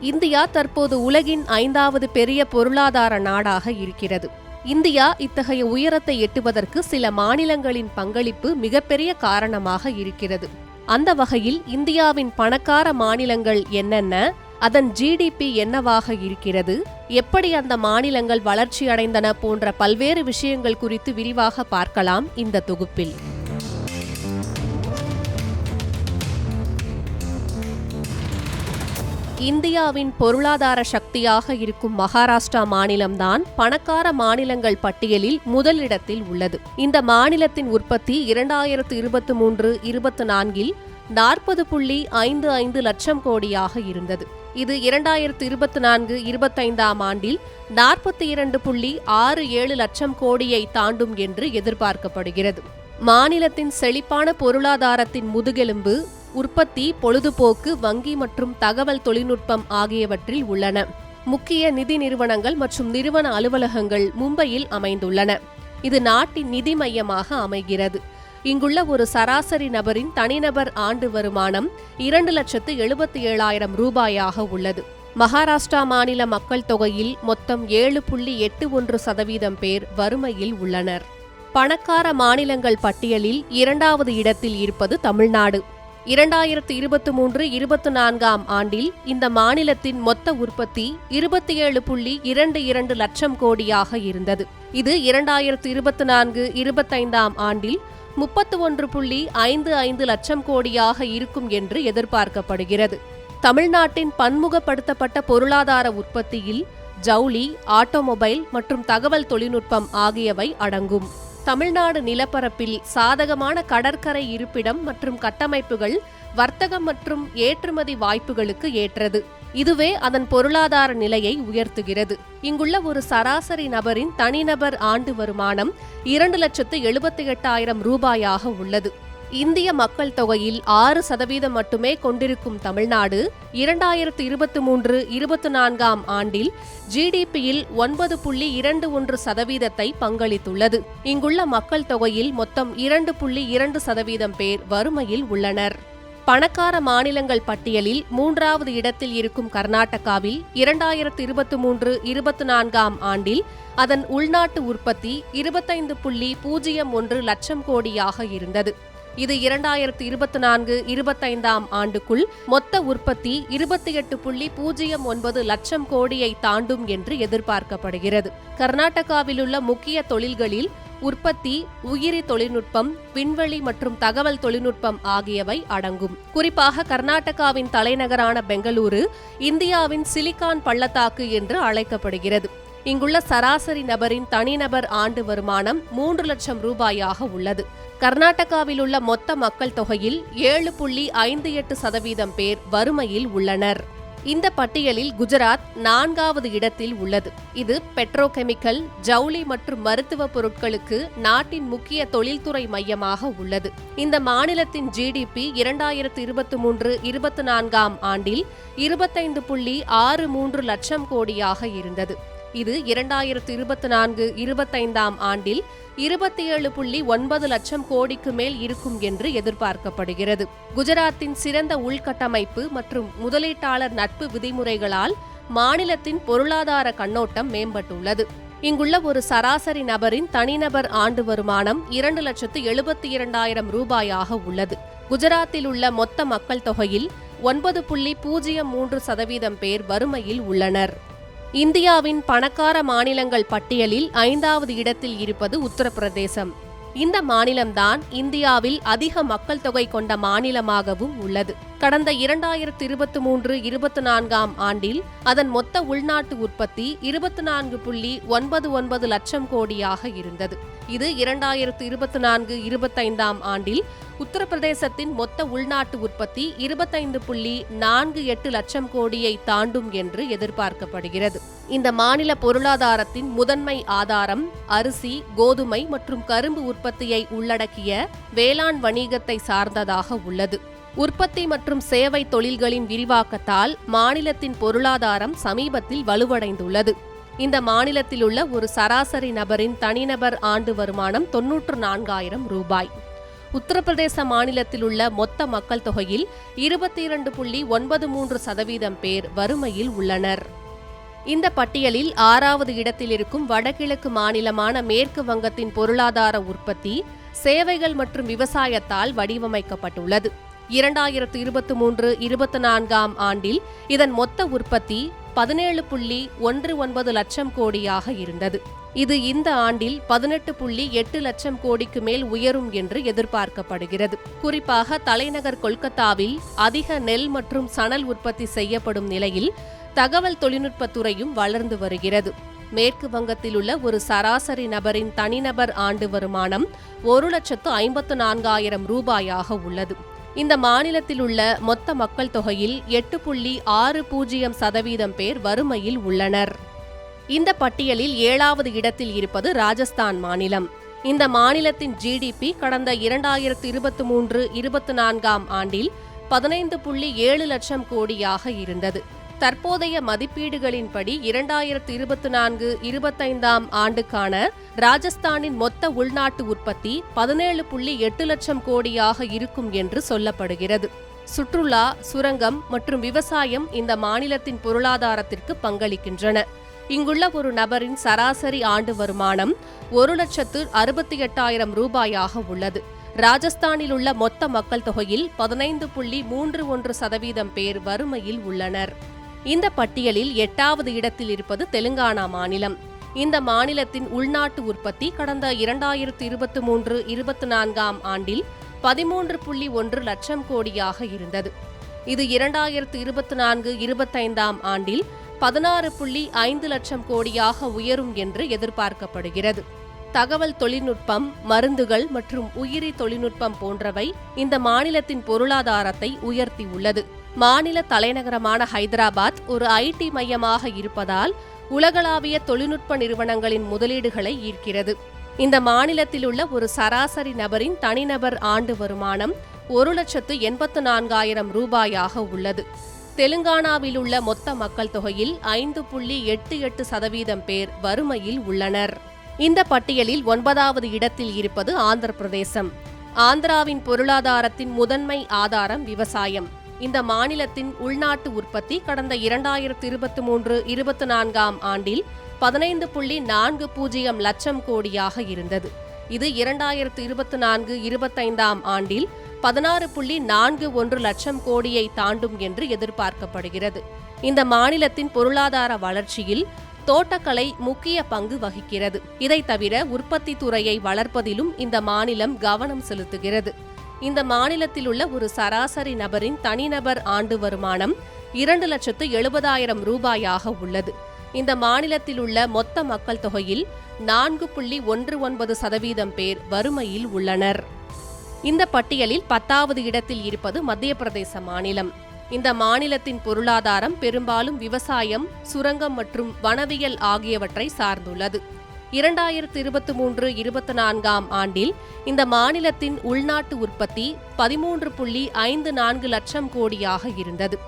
India தற்போது உலகின் ஐந்தாவது பெரிய பொருளாதார நாடாக இருக்கிறது. இந்தியா இத்தகைய உயரத்தை எட்டுவதற்கு சில மாநிலங்களின் பங்களிப்பு மிகப்பெரிய காரணமாக இருக்கிறது. அந்த வகையில் இந்தியாவின் பணக்கார மாநிலங்கள் என்னென்ன? அதன் ஜிடிபி என்னவாக இருக்கிறது? எப்படி அந்த மாநிலங்கள் வளர்ச்சியடைந்தன போன்ற பல்வேறு விஷயங்கள் குறித்து விரிவாக பார்க்கலாம் இந்த தொகுப்பில். இந்தியாவின் பொருளாதார சக்தியாக இருக்கும் மகாராஷ்டிரா மாநிலம்தான் பணக்கார மாநிலங்கள் பட்டியலில் முதலிடத்தில் உள்ளது. இந்த மாநிலத்தின் உற்பத்தி இரண்டாயிரத்து இருபத்தி மூன்று இருபத்தி நான்கில் நாற்பது புள்ளி ஐந்து ஐந்து லட்சம் கோடியாக இருந்தது. இது இரண்டாயிரத்து இருபத்தி நான்கு இருபத்தைந்தாம் ஆண்டில் நாற்பத்தி இரண்டு புள்ளி ஆறு ஏழு லட்சம் கோடியை தாண்டும் என்று எதிர்பார்க்கப்படுகிறது. மாநிலத்தின் செழிப்பான பொருளாதாரத்தின் முதுகெலும்பு உற்பத்தி பொழுதுபோக்கு வங்கி மற்றும் தகவல் தொழில்நுட்பம் ஆகியவற்றில் உள்ளன. முக்கிய நிதி நிறுவனங்கள் மற்றும் நிறுவன அலுவலகங்கள் மும்பையில் அமைந்துள்ளன. இது நாட்டின் நிதி மையமாக அமைகிறது. இங்குள்ள ஒரு சராசரி நபரின் தனிநபர் ஆண்டு வருமானம் இரண்டு லட்சத்து எழுபத்தி ஏழாயிரம் ரூபாயாக உள்ளது. மகாராஷ்டிரா மாநில மக்கள் தொகையில் மொத்தம் ஏழு புள்ளி எட்டு ஒன்று சதவீதம் பேர் வறுமையில் உள்ளனர். பணக்கார மாநிலங்கள் பட்டியலில் இரண்டாவது இடத்தில் இருப்பது தமிழ்நாடு. இரண்டாயிரத்து இருபத்தி மூன்று இருபத்தி நான்காம் ஆண்டில் இந்த மாநிலத்தின் மொத்த உற்பத்தி இருபத்தி ஏழு புள்ளி இரண்டு இரண்டு லட்சம் கோடியாக இருந்தது. இது இரண்டாயிரத்து இருபத்தி நான்கு இருபத்தைந்தாம் ஆண்டில் முப்பத்து ஒன்று புள்ளி ஐந்து ஐந்து லட்சம் கோடியாக இருக்கும் என்று எதிர்பார்க்கப்படுகிறது. தமிழ்நாட்டின் பன்முகப்படுத்தப்பட்ட பொருளாதார உற்பத்தியில் ஜவுளி ஆட்டோமொபைல் மற்றும் தகவல் தொழில்நுட்பம் ஆகியவை அடங்கும். தமிழ்நாடு நிலப்பரப்பில் சாதகமான கடற்கரை இருப்பிடம் மற்றும் கட்டமைப்புகள் வர்த்தகம் மற்றும் ஏற்றுமதி வாய்ப்புகளுக்கு ஏற்றது. இதுவே அதன் பொருளாதார நிலையை உயர்த்துகிறது. இங்குள்ள ஒரு சராசரி நபரின் தனிநபர் ஆண்டு வருமானம் இரண்டு லட்சத்து எழுபத்தி எட்டாயிரம் ரூபாயாக உள்ளது. இந்திய மக்கள் தொகையில் ஆறு சதவீதம் மட்டுமே கொண்டிருக்கும் தமிழ்நாடு இரண்டாயிரத்து இருபத்தி மூன்று இருபத்தி நான்காம் ஆண்டில் ஜிடிபியில் ஒன்பது புள்ளி இரண்டு ஒன்று சதவீதத்தை பங்களித்துள்ளது. இங்குள்ள மக்கள் தொகையில் மொத்தம் இரண்டு புள்ளி இரண்டு சதவீதம் பேர் வறுமையில் உள்ளனர். பணக்கார மாநிலங்கள் பட்டியலில் மூன்றாவது இடத்தில் இருக்கும் கர்நாடகாவில் இரண்டாயிரத்து இருபத்தி மூன்று இருபத்தி நான்காம் ஆண்டில் அதன் உள்நாட்டு உற்பத்தி இருபத்தைந்து புள்ளி பூஜ்ஜியம் ஒன்று லட்சம் கோடியாக இருந்தது. இது இரண்டாயிரத்தி இருபத்தி நான்கு இருபத்தைந்தாம் ஆண்டுக்குள் மொத்த உற்பத்தி இருபத்தி எட்டு புள்ளி பூஜ்ஜியம் ஒன்பது லட்சம் கோடியை தாண்டும் என்று எதிர்பார்க்கப்படுகிறது. கர்நாடகாவில் உள்ள முக்கிய தொழில்களில் உற்பத்தி உயிரி தொழில்நுட்பம் விண்வெளி மற்றும் தகவல் தொழில்நுட்பம் ஆகியவை அடங்கும். குறிப்பாக கர்நாடகாவின் தலைநகரான பெங்களூரு இந்தியாவின் சிலிகான் பள்ளத்தாக்கு என்று அழைக்கப்படுகிறது. இங்குள்ள சராசரி நபரின் தனிநபர் ஆண்டு வருமானம் மூன்று லட்சம் ரூபாயாக உள்ளது. கர்நாடகாவில் உள்ள மொத்த மக்கள் தொகையில் ஏழு புள்ளி ஐந்து எட்டு சதவீதம் பேர் வறுமையில் உள்ளனர். இந்த பட்டியலில் குஜராத் நான்காவது இடத்தில் உள்ளது. இது பெட்ரோகெமிக்கல் ஜவுளி மற்றும் மருத்துவ பொருட்களுக்கு நாட்டின் முக்கிய தொழில்துறை மையமாக உள்ளது. இந்த மாநிலத்தின் ஜிடிபி இரண்டாயிரத்து இருபத்தி மூன்று இருபத்தி நான்காம் ஆண்டில் இருபத்தைந்து புள்ளி ஆறு மூன்று லட்சம் கோடியாக இருந்தது. இது இரண்டாயிரத்து இருபத்தி நான்கு இருபத்தைந்தாம் ஆண்டில் இருபத்தி ஏழு புள்ளி ஒன்பது லட்சம் கோடிக்கு மேல் இருக்கும் என்று எதிர்பார்க்கப்படுகிறது. குஜராத்தின் சிறந்த உள்கட்டமைப்பு மற்றும் முதலீட்டாளர் நட்பு விதிமுறைகளால் மாநிலத்தின் பொருளாதார கண்ணோட்டம் மேம்பட்டுள்ளது. இங்குள்ள ஒரு சராசரி நபரின் தனிநபர் ஆண்டு வருமானம் இரண்டு லட்சத்து எழுபத்தி இரண்டாயிரம் ரூபாயாக உள்ளது. குஜராத்தில் உள்ள மொத்த மக்கள் தொகையில் ஒன்பது புள்ளி பூஜ்ஜியம் மூன்று சதவீதம் பேர் வறுமையில் உள்ளனர். இந்தியாவின் பணக்கார மாநிலங்கள் பட்டியலில் ஐந்தாவது இடத்தில் இருப்பது உத்தரப்பிரதேசம். இந்த மாநிலம்தான் இந்தியாவில் அதிக மக்கள் தொகை கொண்ட மாநிலமாகவும் உள்ளது. கடந்த இரண்டாயிரத்து இருபத்தி மூன்று இருபத்தி நான்காம் ஆண்டில் அதன் மொத்த உள்நாட்டு உற்பத்தி இருபத்தி நான்கு புள்ளி ஒன்பது ஒன்பது லட்சம் கோடியாக இருந்தது. இது இரண்டாயிரத்து இருபத்தி நான்கு இருபத்தைந்தாம் ஆண்டில் உத்தரப்பிரதேசத்தின் மொத்த உள்நாட்டு உற்பத்தி இருபத்தைந்து புள்ளி நான்கு எட்டு லட்சம் கோடியை தாண்டும் என்று எதிர்பார்க்கப்படுகிறது. இந்த மாநில பொருளாதாரத்தின் முதன்மை ஆதாரம் அரிசி கோதுமை மற்றும் கரும்பு உற்பத்தியை உள்ளடக்கிய வேளாண் வணிகத்தை சார்ந்ததாக உள்ளது. உற்பத்தி மற்றும் சேவை தொழில்களின் விரிவாக்கத்தால் மாநிலத்தின் பொருளாதாரம் சமீபத்தில் வலுவடைந்துள்ளது. இந்த மாநிலத்தில் உள்ள ஒரு சராசரி நபரின் தனிநபர் ஆண்டு வருமானம் தொன்னூற்று நான்காயிரம் ரூபாய். உத்தரப்பிரதேச மாநிலத்தில் உள்ள மொத்த மக்கள் தொகையில் இருபத்தி இரண்டு புள்ளி ஒன்பது மூன்று சதவீதம் பேர் வறுமையில் உள்ளனர். இந்த பட்டியலில் ஆறாவது இடத்தில் இருக்கும் வடகிழக்கு மாநிலமான மேற்கு வங்கத்தின் பொருளாதார உற்பத்தி சேவைகள் மற்றும் விவசாயத்தால் வடிவமைக்கப்பட்டுள்ளது. இரண்டாயிரத்து இருபத்தி மூன்று இருபத்தி நான்காம் ஆண்டில் இதன் மொத்த உற்பத்தி பதினேழு புள்ளி ஒன்று ஒன்பது லட்சம் கோடியாக இருந்தது. இது இந்த ஆண்டில் பதினெட்டு புள்ளி எட்டு லட்சம் கோடிக்கு மேல் உயரும் என்று எதிர்பார்க்கப்படுகிறது. குறிப்பாக தலைநகர் கொல்கத்தாவில் அதிக நெல் மற்றும் சணல் உற்பத்தி செய்யப்படும் நிலையில் தகவல் தொழில்நுட்பத்துறையும் வளர்ந்து வருகிறது. மேற்கு வங்கத்தில் உள்ள ஒரு சராசரி நபரின் தனிநபர் ஆண்டு வருமானம் ஒரு லட்சத்து ஐம்பத்து நான்காயிரம் ரூபாயாக உள்ளது. இந்த மாநிலத்தில் உள்ள மொத்த மக்கள் தொகையில் எட்டு புள்ளி ஆறு பூஜ்ஜியம் சதவீதம் பேர் வறுமையில் உள்ளனர். இந்த பட்டியலில் ஏழாவது இடத்தில் இருப்பது ராஜஸ்தான் மாநிலம். இந்த மாநிலத்தின் ஜிடிபி கடந்த இரண்டாயிரத்து இருபத்தி மூன்று இருபத்தி நான்காம் ஆண்டில் பதினைந்து புள்ளி ஏழு லட்சம் கோடியாக இருந்தது. தற்போதைய மதிப்பீடுகளின்படி இரண்டாயிரத்து இருபத்தி நான்கு இருபத்தைந்தாம் ஆண்டுக்கான ராஜஸ்தானின் மொத்த உள்நாட்டு உற்பத்தி பதினேழு புள்ளி எட்டு லட்சம் கோடியாக இருக்கும் என்று சொல்லப்படுகிறது. சுற்றுலா சுரங்கம் மற்றும் விவசாயம் இந்த மாநிலத்தின் பொருளாதாரத்திற்கு பங்களிக்கின்றன. இங்குள்ள ஒரு நபரின் சராசரி ஆண்டு வருமானம் ஒரு லட்சத்து அறுபத்தி எட்டாயிரம் ரூபாயாக உள்ளது. ராஜஸ்தானில் உள்ள மொத்த மக்கள் தொகையில் பதினைந்து புள்ளி மூன்று ஒன்று சதவீதம் பேர் வறுமையில் உள்ளனர். இந்த பட்டியலில் எட்டாவது இடத்தில் இருப்பது தெலுங்கானா மாநிலம். இந்த மாநிலத்தின் உள்நாட்டு உற்பத்தி கடந்த இரண்டாயிரத்து இருபத்தி மூன்று இருபத்தி நான்காம் ஆண்டில் பதிமூன்று புள்ளி ஒன்று லட்சம் கோடியாக இருந்தது. இது இரண்டாயிரத்து இருபத்தி நான்கு இருபத்தைந்தாம் ஆண்டில் பதினாறு புள்ளி ஐந்து லட்சம் கோடியாக உயரும் என்று எதிர்பார்க்கப்படுகிறது. தகவல் தொழில்நுட்பம் மருந்துகள் மற்றும் உயிரி தொழில்நுட்பம் போன்றவை இந்த மாநிலத்தின் பொருளாதாரத்தை உயர்த்தியுள்ளது மாநில தலைநகரமான ஹைதராபாத் ஒரு ஐடி மையமாக இருப்பதால் உலகளாவிய தொழில்நுட்ப நிறுவனங்களின் முதலீடுகளை ஈர்க்கிறது. இந்த மாநிலத்தில் உள்ள ஒரு சராசரி நபரின் தனிநபர் ஆண்டு வருமானம் ஒரு லட்சத்து எண்பத்து நான்காயிரம் ரூபாயாக உள்ளது. தெலுங்கானாவில் உள்ள மொத்த மக்கள் தொகையில் ஐந்து புள்ளி எட்டு எட்டு சதவீதம் பேர் வறுமையில் உள்ளனர். இந்த பட்டியலில் ஒன்பதாவது இடத்தில் இருப்பது ஆந்திர பிரதேசம். ஆந்திராவின் பொருளாதாரத்தின் முதன்மை ஆதாரம் விவசாயம். இந்த மாநிலத்தின் உள்நாட்டு உற்பத்தி கடந்த இரண்டாயிரத்து இருபத்தி மூன்று இருபத்தி நான்காம் ஆண்டில் பதினைந்து புள்ளி நான்கு பூஜ்ஜியம் லட்சம் கோடியாக இருந்தது. இது இரண்டாயிரத்து இருபத்தி நான்கு இருபத்தைந்தாம் ஆண்டில் பதினாறு புள்ளி நான்கு ஒன்று லட்சம் கோடியை தாண்டும் என்று எதிர்பார்க்கப்படுகிறது. இந்த மாநிலத்தின் பொருளாதார வளர்ச்சியில் தோட்டக்கலை முக்கிய பங்கு வகிக்கிறது. இதை தவிர உற்பத்தி துறையை வளர்ப்பதிலும் இந்த மாநிலம் கவனம் செலுத்துகிறது. இந்த மாநிலத்தில் உள்ள ஒரு சராசரி நபரின் தனிநபர் ஆண்டு வருமானம் இரண்டு லட்சத்து எழுபதாயிரம் ரூபாயாக உள்ளது. இந்த மாநிலத்தில் உள்ள மொத்த மக்கள் தொகையில் நான்கு புள்ளி ஒன்று ஒன்பது சதவீதம் பேர் வறுமையில் உள்ளனர். இந்த பட்டியலில் பத்தாவது இடத்தில் இருப்பது மத்திய பிரதேச மாநிலம். இந்த மாநிலத்தின் பொருளாதாரம் பெரும்பாலும் விவசாயம் சுரங்கம் மற்றும் வனவியல் ஆகியவற்றை சார்ந்துள்ளது. இரண்டாயிரத்து இருபத்தி மூன்று இருபத்தி நான்காம் ஆண்டில் இந்த மாநிலத்தின் உள்நாட்டு உற்பத்தி பதிமூன்று புள்ளி ஐந்து நான்கு லட்சம் கோடியாக இருந்தது.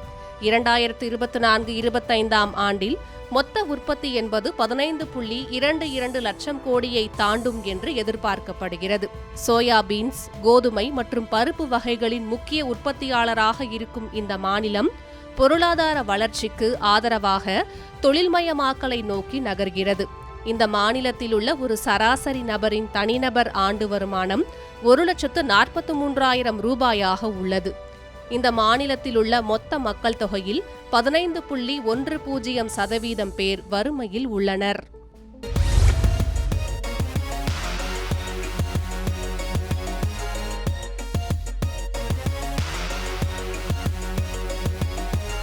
இரண்டாயிரத்து இருபத்தி நான்கு இருபத்தைந்தாம் ஆண்டில் மொத்த உற்பத்தி என்பது பதினைந்து புள்ளி இரண்டு இரண்டு லட்சம் கோடியை தாண்டும் என்று எதிர்பார்க்கப்படுகிறது. சோயாபீன்ஸ் கோதுமை மற்றும் பருப்பு வகைகளின் முக்கிய உற்பத்தியாளராக இருக்கும் இந்த மாநிலம் பொருளாதார வளர்ச்சிக்கு ஆதரவாக தொழில்மயமாக்கலை நோக்கி நகர்கிறது. இந்த மாநிலத்தில் உள்ள ஒரு சராசரி நபரின் தனிநபர் ஆண்டு வருமானம் ஒரு லட்சத்து நாற்பத்தி மூன்றாயிரம் ரூபாயாக உள்ளது. இந்த மாநிலத்தில் உள்ள மொத்த மக்கள் தொகையில் பதினைந்து புள்ளி ஒன்று பூஜ்ஜியம் சதவீதம் பேர் வறுமையில் உள்ளனர்.